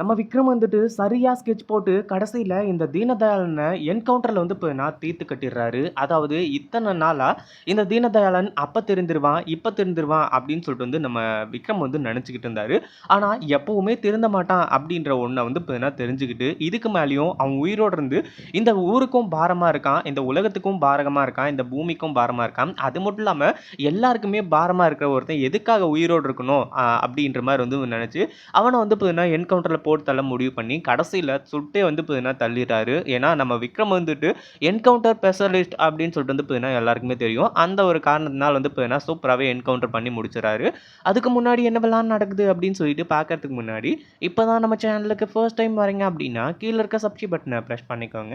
நம்ம விக்ரம் வந்துட்டு சரியாக ஸ்கெட்ச் போட்டு கடைசியில் இந்த தீனதயாளனை என்கவுண்டரில் வந்து இப்போ நான் தீர்த்து கட்டிடுறாரு. அதாவது இத்தனை நாளாக இந்த தீனதயாளன் அப்போ தெரிந்துருவான் இப்போ தெரிந்துருவான் அப்படின்னு சொல்லிட்டு வந்து நம்ம விக்ரம் வந்து நினச்சிக்கிட்டு இருந்தாரு. ஆனால் எப்போவுமே திருந்த மாட்டான் அப்படின்ற ஒன்றை வந்து இப்போ நான் தெரிஞ்சுக்கிட்டு இதுக்கு மேலேயும் அவன் உயிரோடு இருந்து இந்த ஊருக்கும் பாரமாக இருக்கான் இந்த உலகத்துக்கும் பாரகமாக இருக்கான் இந்த பூமிக்கும் பாரமாக இருக்கான். அது மட்டும் இல்லாமல் எல்லாருக்குமே பாரமாக இருக்கிற ஒருத்தன் எதுக்காக உயிரோடு இருக்கணும் அப்படின்ற மாதிரி வந்து நினச்சி அவனை வந்து இப்போ என்கவுண்டரில் போட்டு தள்ள முடிவு பண்ணி கடைசியில் சுட்டே வந்து பார்த்தீங்கன்னா தள்ளிடுறாரு. ஏன்னா நம்ம விக்ரம் வந்துட்டு என்கவுண்டர் ஸ்பெஷலிஸ்ட் அப்படின்னு சொல்லிட்டு வந்து பார்த்தீங்கன்னா எல்லாருக்குமே தெரியும். அந்த ஒரு காரணத்தினால் வந்து பார்த்தீங்கன்னா சூப்பராகவே என்கவுண்டர் பண்ணி முடிச்சிடறாரு. அதுக்கு முன்னாடி என்னவெல்லாம் நடக்குது அப்படின்னு சொல்லிட்டு பார்க்கறதுக்கு முன்னாடி இப்போ தான் நம்ம சேனலுக்கு ஃபர்ஸ்ட் டைம் வரீங்க அப்படின்னா கீழே இருக்க சப்ஸ்கிரைப் பட்டனை ப்ரெஸ் பண்ணிக்கோங்க.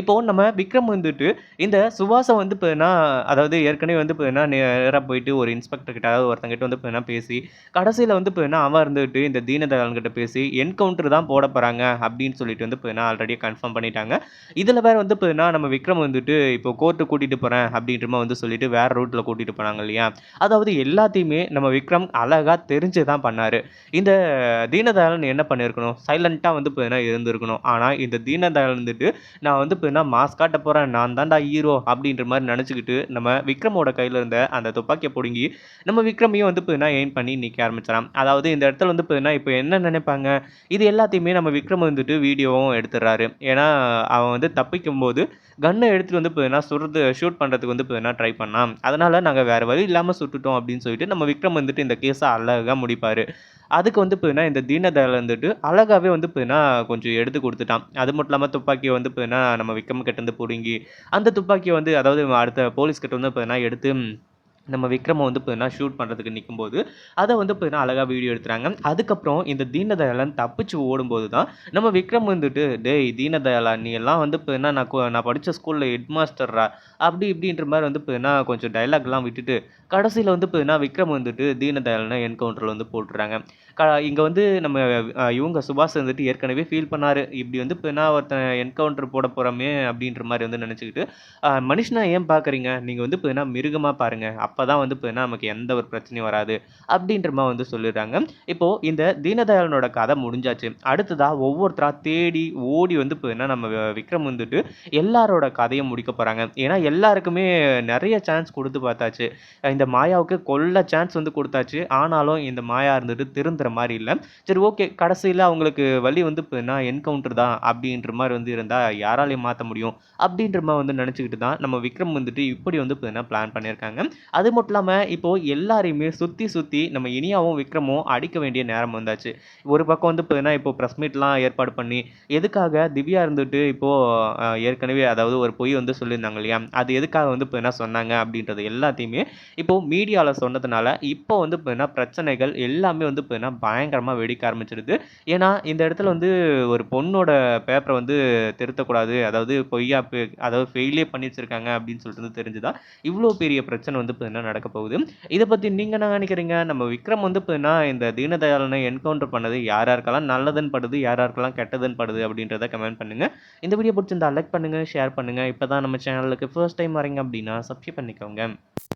இப்போ நம்ம விக்ரம் வந்துட்டு இந்த சுவாசம் வந்து பார்த்தீங்கன்னா அதாவது ஏற்கனவே வந்து பார்த்தீங்கன்னா நேராக போயிட்டு ஒரு இன்ஸ்பெக்டர் கிட்ட அதாவது ஒருத்தங்கிட்ட வந்து பார்த்தீங்கன்னா பேசி கடைசியில் வந்து பார்த்தீங்கன்னா அவன் இருந்துட்டு இந்த தீனதயாளன் கிட்ட பேசி என்கவுண்டர் தான் போட போகிறாங்க அப்படின்னு சொல்லிட்டு வந்து பார்த்தீங்கன்னா ஆல்ரெடி கன்ஃபார்ம் பண்ணிட்டாங்க. இதில் வேறு வந்து பார்த்தீங்கன்னா நம்ம விக்ரம் வந்துட்டு இப்போ கோர்ட்டு கூட்டிகிட்டு போகிறேன் அப்படின்ற வந்து சொல்லிட்டு வேறு ரூட்டில் கூட்டிகிட்டு போனாங்க இல்லையா? அதாவது எல்லாத்தையுமே நம்ம விக்ரம் அழகாக தெரிஞ்சு தான் பண்ணார். இந்த தீனதயாளன் என்ன பண்ணியிருக்கணும் சைலண்ட்டாக வந்து பார்த்தீங்கன்னா இருந்திருக்கணும்? ஆனால் இந்த தீனதயாளன் வந்துட்டு நான் வந்து பார்த்தீங்கன்னா மாஸ் காட்ட போகிறேன் நான் தான்டா ஹீரோ அப்படின்ற மாதிரி நினச்சிக்கிட்டு நம்ம விக்ரமோட கையில் இருந்த அந்த துப்பாக்கியை பிடுங்கி நம்ம விக்ரமையும் வந்து பார்த்தீங்கன்னா எயின் பண்ணி நிற்க ஆரம்பிச்சிடலாம் அதாவது இந்த இடத்துல வந்து பார்த்தீங்கன்னா இப்போ என்ன நினைப்பாங்க? இது எல்லாத்தையுமே நம்ம விக்ரம் வந்துட்டு வீடியோவும் எடுத்துடுறாரு. ஏன்னா அவன் வந்து தப்பிக்கும் போது கன்னை எடுத்துகிட்டு வந்து பார்த்தீங்கன்னா சுடுறது ஷூட் பண்ணுறதுக்கு வந்து பார்த்தீங்கன்னா ட்ரை பண்ணான் அதனால் நாங்கள் வேறு வழி இல்லாமல் சுட்டுட்டோம் அப்படின்னு சொல்லிட்டு நம்ம விக்ரம் வந்துட்டு இந்த கேஸை அழகாக முடிப்பார். அதுக்கு வந்து பார்த்தீங்கன்னா இந்த தீனதயாள் வந்துட்டு அழகாகவே வந்து பார்த்தீங்கன்னா கொஞ்சம் எடுத்து கொடுத்துட்டான். அது மட்டும் இல்லாமல் துப்பாக்கியை வந்து பார்த்தீங்கன்னா நம்ம விக்ரம் கிட்டேருந்து பிடுங்கி அந்த துப்பாக்கியை வந்து அதாவது அடுத்த போலீஸ் கிட்ட வந்து பார்த்தீங்கன்னா எடுத்து நம்ம விக்ரமை வந்து பார்த்தீங்கன்னா ஷூட் பண்ணுறதுக்கு நிற்கும்போது அதை வந்து பார்த்தீங்கன்னா அழகாக வீடியோ எடுத்துறாங்க. அதுக்கப்புறம் இந்த தீனதயாளன் தப்பிச்சு ஓடும்போது தான் நம்ம விக்ரம் வந்துட்டு டேய் தீனதயாளா நீ எல்லாம் வந்து பார்த்தீங்கன்னா நான் நான் படித்த ஸ்கூலில் ஹெட் மாஸ்டர்ரா அப்படி இப்படின்ற மாதிரி வந்து பார்த்தீங்கன்னா கொஞ்சம் டைலாக்லாம் விட்டுட்டு கடைசியில் வந்து பார்த்தீங்கன்னா விக்ரம் வந்துட்டு தீனதயாளனை என்கவுண்டரில் வந்து போட்டுறாங்க. க இங்கே வந்து நம்ம இவங்க சுபாஷ் வந்துட்டு ஏற்கனவே ஃபீல் பண்ணாரு. இப்படி வந்து பார்த்தீங்கன்னா ஒருத்தன் என்கவுண்டர் போட போகிறோமே அப்படின்ற மாதிரி வந்து நினச்சிக்கிட்டு மனுஷனா ஏன் பார்க்குறீங்க நீங்கள் வந்து பார்த்தீங்கன்னா மிருகமாக பாருங்கள் அப்போ தான் வந்து பார்த்தீங்கன்னா நமக்கு எந்த ஒரு பிரச்சனையும் வராது அப்படின்ற மாதிரி வந்து சொல்லிடுறாங்க. இப்போது இந்த தீனதயாளனோட கதை முடிஞ்சாச்சு. அடுத்ததாக ஒவ்வொருத்தரா தேடி ஓடி வந்து பார்த்தீங்கன்னா நம்ம விக்ரம் வந்துட்டு எல்லாரோட கதையும் முடிக்க போகிறாங்க ஏன்னா எல்லாருக்குமே நிறைய சான்ஸ் கொடுத்து பார்த்தாச்சு. இந்த மாயாவுக்கு கொல்ல சான்ஸ் வந்து கொடுத்தாச்சு. ஆனாலும் இந்த மாயா இருந்துட்டு திருந்துற மாதிரி இல்லை. சரி ஓகே கடைசியில் அவங்களுக்கு வழி வந்து பார்த்தீங்கன்னா என்கவுண்டர் தான் அப்படின்ற மாதிரி வந்து இருந்தால் யாராலையும் மாற்ற முடியும் அப்படின்ற மாதிரி வந்து நினச்சிக்கிட்டு தான் நம்ம விக்ரம் வந்துட்டு இப்படி வந்து பார்த்தீங்கன்னா பிளான் பண்ணியிருக்காங்க. அது அது மட்டும் இல்லாமல் இப்போது எல்லாரையுமே சுற்றி சுற்றி நம்ம இனியாவும் விக்ரமும் அடிக்க வேண்டிய நேரம் வந்தாச்சு. ஒரு பக்கம் வந்து பார்த்தீங்கன்னா இப்போ ப்ரெஸ் மீட்லாம் ஏற்பாடு பண்ணி எதுக்காக திவ்யா இருந்துட்டு இப்போது ஏற்கனவே அதாவது ஒரு பொய் வந்து சொல்லியிருந்தாங்க இல்லையா? அது எதுக்காக வந்து இப்போ என்ன சொன்னாங்க அப்படின்றது எல்லாத்தையுமே இப்போது மீடியாவில் சொன்னதுனால இப்போ வந்து பார்த்தீங்கன்னா பிரச்சனைகள் எல்லாமே வந்து பார்த்தீங்கன்னா பயங்கரமாக வெடிக்க ஆரம்பிச்சிடுது ஏன்னா இந்த இடத்துல வந்து ஒரு பொண்ணோட பேப்பரை வந்து திருத்தக்கூடாது அதாவது பொய்யா அதாவது ஃபெயிலே பண்ணி வச்சுருக்காங்க அப்படின்னு சொல்லிட்டு வந்து தெரிஞ்சுதான் இவ்வளோ பெரிய பிரச்சனை வந்து என்ன நடக்க போகுது? இதை பற்றி நீங்கள் என்ன நினைக்கிறீங்க? நம்ம விக்ரம் வந்து இப்போனா இந்த தீனதயாளனை என்கவுண்டர் பண்ணது யார் யாருக்கெல்லாம் நல்லதுன்னு படுது யார் யாருக்கெல்லாம் கெட்டதுன்னு படுது அப்படின்றத கமெண்ட் பண்ணுங்கள் இந்த வீடியோ பிடிச்சிருந்தா லைக் பண்ணுங்கள் ஷேர் பண்ணுங்கள் இப்போ தான் நம்ம சேனலுக்கு ஃபர்ஸ்ட் டைம் வரீங்க அப்படின்னா சப்ஸ்கிரைப் பண்ணிக்கோங்க.